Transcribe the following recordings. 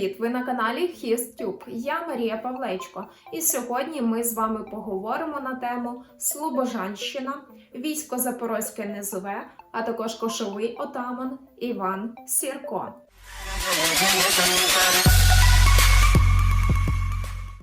Привіт! Ви на каналі HisTube. Я Марія Павлечко. І сьогодні ми з вами поговоримо на тему Слобожанщина, військо Запорозьке Низове, а також кошовий отаман Іван Сірко.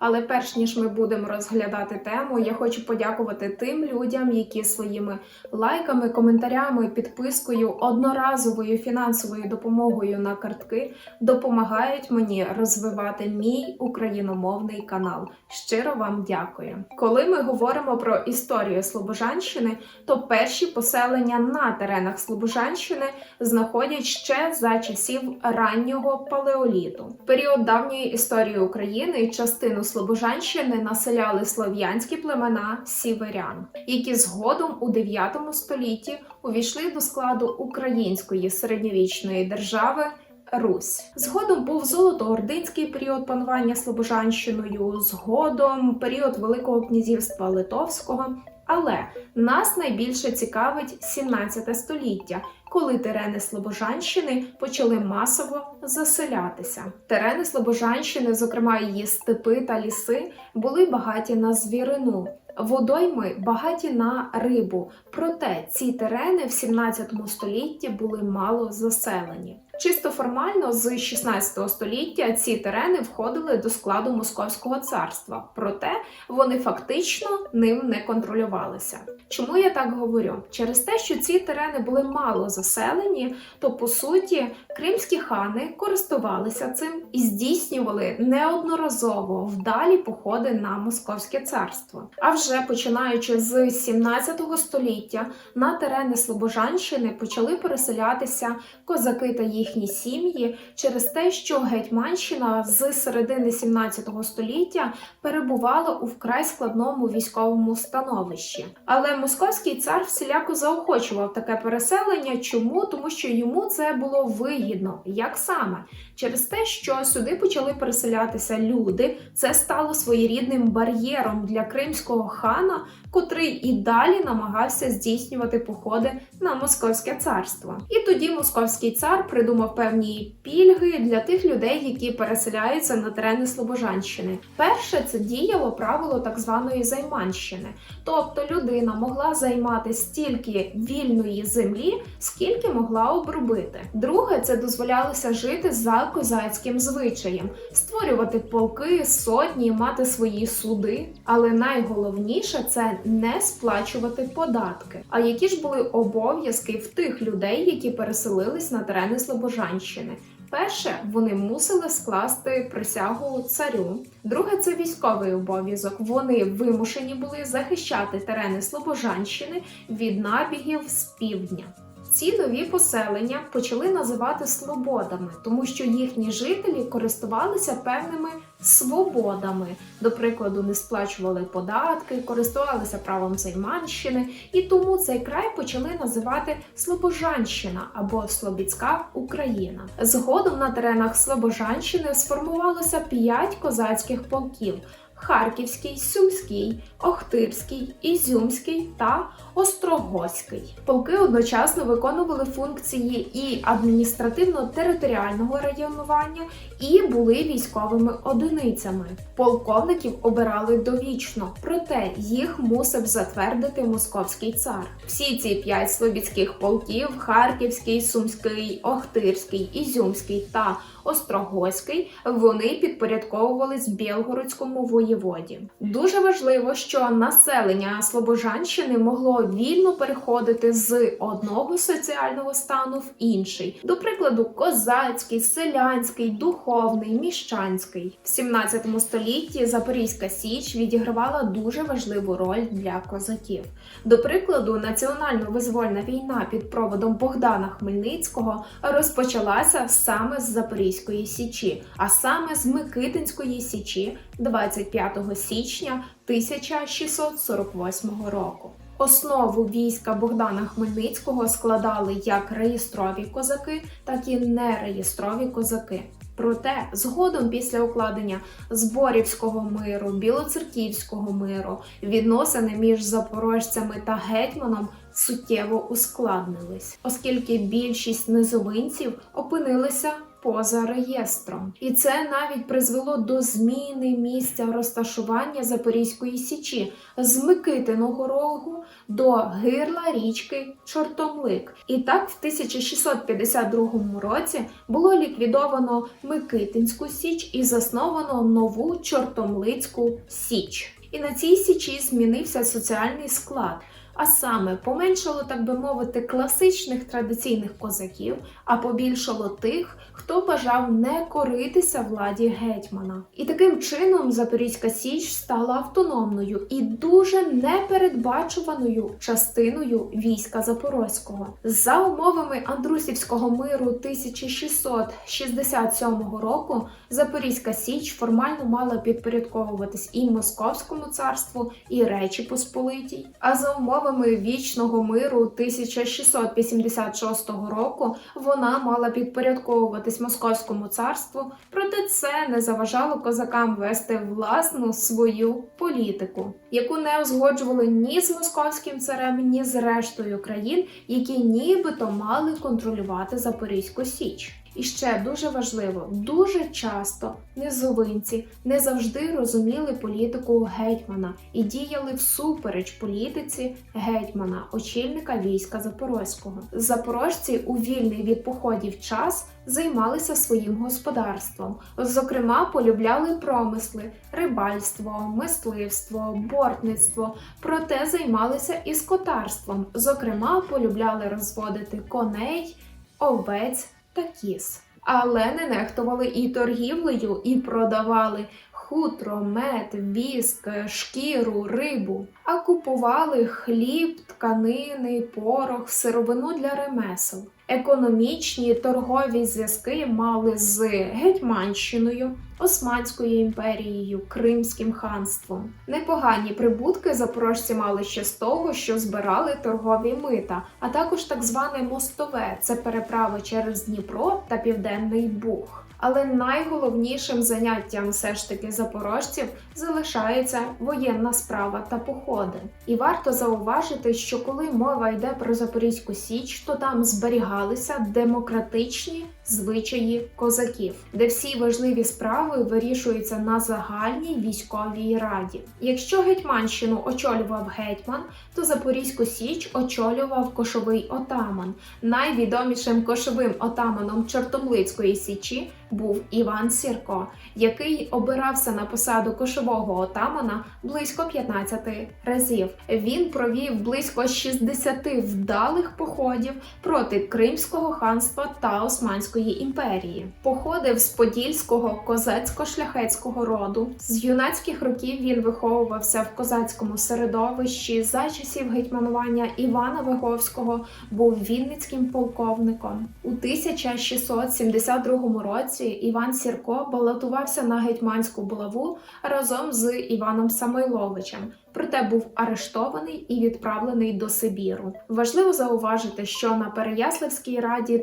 Але перш ніж ми будемо розглядати тему, я хочу подякувати тим людям, які своїми лайками, коментарями, підпискою, одноразовою фінансовою допомогою на картки допомагають мені розвивати мій україномовний канал. Щиро вам дякую. Коли ми говоримо про історію Слобожанщини, то перші поселення на теренах Слобожанщини знаходять ще за часів раннього палеоліту. В період давньої історії України частину Слобожанщини населяли слов'янські племена сіверян, які згодом у 9 столітті увійшли до складу української середньовічної держави. Русь згодом був золотоординський період панування Слобожанщиною, згодом період Великого князівства Литовського. Але нас найбільше цікавить 17 століття, коли терени Слобожанщини почали масово заселятися. Терени Слобожанщини, зокрема її степи та ліси, були багаті на звірину. Водойми багаті на рибу, проте ці терени в 17 столітті були мало заселені. Чисто формально з 16 століття ці терени входили до складу Московського царства, проте вони фактично ним не контролювалися. Чому я так говорю? Через те, що ці терени були мало заселені, то по суті кримські хани користувалися цим і здійснювали неодноразово вдалі походи на Московське царство. А вже починаючи з 17 століття на терени Слобожанщини почали переселятися козаки та їхні сім'ї через те, що Гетьманщина з середини 17 століття перебувала у вкрай складному військовому становищі. Але московський цар всіляко заохочував таке переселення. Чому? Тому що йому це було вигідно. Як саме? Через те, що сюди почали переселятися люди, це стало своєрідним бар'єром для кримського хана, котрий і далі намагався здійснювати походи на московське царство. І тоді московський цар придумав певні пільги для тих людей, які переселяються на терени Слобожанщини. Перше це діяло правило так званої займанщини, тобто людина могла займати стільки вільної землі, скільки могла обробити. Друге, це дозволялося жити за козацьким звичаєм, створювати полки, сотні, мати свої суди. Але найголовніше це не сплачувати податки. А які ж були обов'язки в тих людей, які переселились на терени Слобожанщини? Перше, вони мусили скласти присягу царю. Друге, це військовий обов'язок. Вони вимушені були захищати терени Слобожанщини від набігів з півдня. Ці нові поселення почали називати свободами, тому що їхні жителі користувалися певними свободами. До прикладу, не сплачували податки, користувалися правом займанщини, і тому цей край почали називати Слобожанщина або Слобідська Україна. Згодом на теренах Слобожанщини сформувалося п'ять козацьких полків. Харківський, Сумський, Охтирський, Ізюмський та Острогоський. Полки одночасно виконували функції і адміністративно-територіального районування, і були військовими одиницями. Полковників обирали довічно, проте їх мусив затвердити московський цар. Всі ці п'ять слобідських полків Харківський, Сумський, Охтирський, Ізюмський та Острогоський, вони підпорядковувались Білгородському воєводі. Дуже важливо, що населення Слобожанщини могло вільно переходити з одного соціального стану в інший, до прикладу, козацький, селянський, духовний, міщанський. В 17 столітті Запорізька Січ відігравала дуже важливу роль для козаків. До прикладу, національно-визвольна війна під проводом Богдана Хмельницького розпочалася саме з Запорізької Січі, а саме з Микитинської Січі 25 січня 1648 року. Основу війська Богдана Хмельницького складали як реєстрові козаки, так і нереєстрові козаки. Проте згодом після укладення Зборівського миру, Білоцерківського миру, відносини між запорожцями та гетьманом суттєво ускладнились, оскільки більшість низовинців опинилися поза реєстром, і це навіть призвело до зміни місця розташування Запорізької січі з Микитиного рогу до гирла річки Чортомлик. І так, в 1652 році було ліквідовано Микитинську січ і засновано нову Чортомлицьку січ. І на цій січі змінився соціальний склад. А саме поменшало, так би мовити, класичних традиційних козаків, а побільшало тих, хто бажав не коритися владі гетьмана. І таким чином Запорізька Січ стала автономною і дуже непередбачуваною частиною війська Запорозького. За умовами Андрусівського миру 1667 року Запорізька Січ формально мала підпорядковуватись і Московському царству, і Речі Посполитій. А за умовами вічного миру 1686 року вона мала підпорядковуватись Московському царству, проте це не заважало козакам вести власну свою політику, яку не узгоджували ні з московським царем, ні з рештою країн, які нібито мали контролювати Запорізьку Січ. І ще дуже важливо, дуже часто низовинці не завжди розуміли політику гетьмана і діяли всупереч політиці гетьмана, очільника війська Запорозького. Запорожці у вільний від походів час займалися своїм господарством. Зокрема, полюбляли промисли, рибальство, мисливство, бортництво, проте займалися і скотарством. Зокрема, полюбляли розводити коней, овець та кіз. Але не нехтували і торгівлею, і продавали хутро, мед, віск, шкіру, рибу, а купували хліб, тканини, порох, сировину для ремесел. Економічні торгові зв'язки мали з Гетьманщиною, Османською імперією, Кримським ханством. Непогані прибутки запорожці мали ще з того, що збирали торгові мита, а також так зване мостове це переправи через Дніпро та Південний Буг. Але найголовнішим заняттям все ж таки запорожців залишається воєнна справа та походи. І варто зауважити, що коли мова йде про Запорізьку Січ, то там зберігалися демократичні звичаї козаків, де всі важливі справи вирішуються на загальній військовій раді. Якщо Гетьманщину очолював гетьман, то Запорізьку Січ очолював кошовий отаман. Найвідомішим кошовим отаманом Чортомлицької січі був Іван Сірко, який обирався на посаду кошового отамана близько 15 разів. Він провів близько 60 вдалих походів проти Кримського ханства та Османської імперії. Походив з подільського козацько-шляхетського роду. З юнацьких років він виховувався в козацькому середовищі. За часів гетьманування Івана Виговського був вінницьким полковником. У 1672 році Іван Сірко балотувався на гетьманську булаву разом з Іваном Самойловичем. Проте був арештований і відправлений до Сибіру. Важливо зауважити, що на Переяславській раді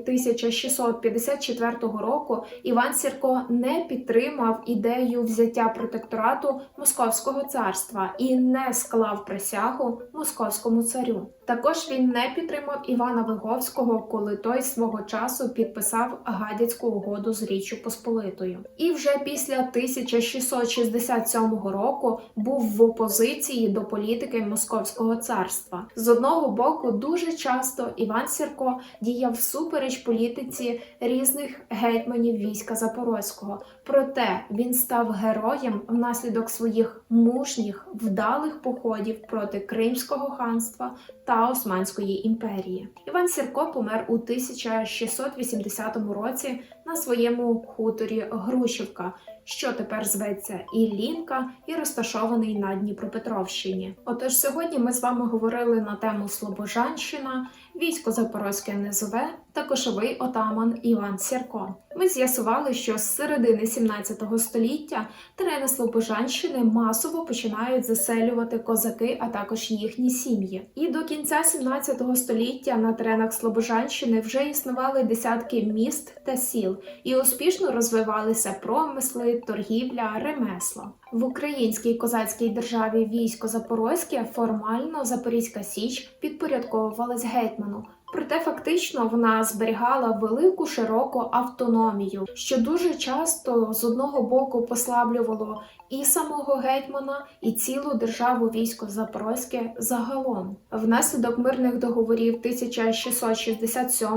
1654 року Іван Сірко не підтримав ідею взяття протекторату Московського царства і не склав присягу московському царю. Також він не підтримав Івана Виговського, коли той свого часу підписав гадяцьку угоду з Річчю Посполитою. І вже після 1667 року був в опозиції до політики Московського царства. З одного боку, дуже часто Іван Сірко діяв всупереч політиці різних гетьманів війська Запорозького. Проте він став героєм внаслідок своїх мужніх вдалих походів проти Кримського ханства та Османської імперії. Іван Сірко помер у 1680 році на своєму хуторі Грушівка, що тепер зветься Іллінка і розташований на Дніпропетровщині. Отож, сьогодні ми з вами говорили на тему Слобожанщина, військо Запорозьке Низове та кошовий отаман Іван Сірко. Ми з'ясували, що з середини 17 століття терени Слобожанщини масово починають заселювати козаки, а також їхні сім'ї. І до кінця 17 століття на теренах Слобожанщини вже існували десятки міст та сіл і успішно розвивалися промисли, торгівля, ремесла. В українській козацькій державі військо Запорозьке формально Запорізька Січ підпорядковувалась гетьману. Проте фактично вона зберігала велику широку автономію, що дуже часто з одного боку послаблювало і самого гетьмана, і цілу державу військо Запорозьке загалом. Внаслідок мирних договорів 1667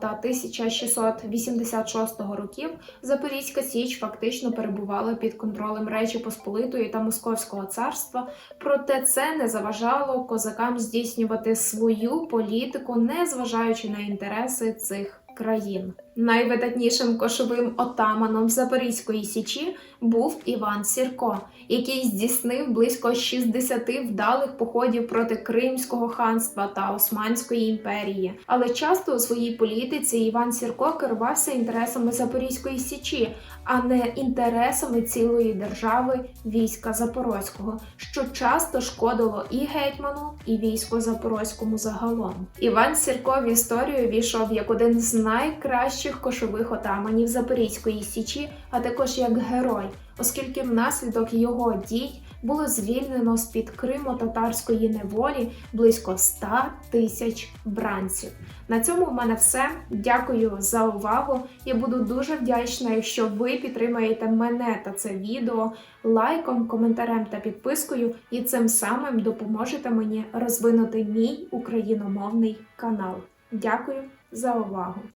та 1686 років Запорізька Січ фактично перебувала під контролем Речі Посполитої та Московського царства, проте це не заважало козакам здійснювати свою політику, не зважаючи на інтереси цих країн. Найвидатнішим кошовим отаманом Запорізької січі був Іван Сірко, який здійснив близько 60 вдалих походів проти Кримського ханства та Османської імперії. Але часто у своїй політиці Іван Сірко керувався інтересами Запорізької січі, а не інтересами цілої держави війська Запорозького, що часто шкодило і гетьману, і війську Запорозькому загалом. Іван Сірко в історію війшов як один з найкращих кошових отаманів Запорізької січі, а також як герой, оскільки внаслідок його дій було звільнено з під Кримо-татарської неволі близько 100 тисяч бранців. На цьому в мене все. Дякую за увагу. Я буду дуже вдячна, якщо ви підтримаєте мене та це відео лайком, коментарем та підпискою, і цим самим допоможете мені розвинути мій україномовний канал. Дякую за увагу!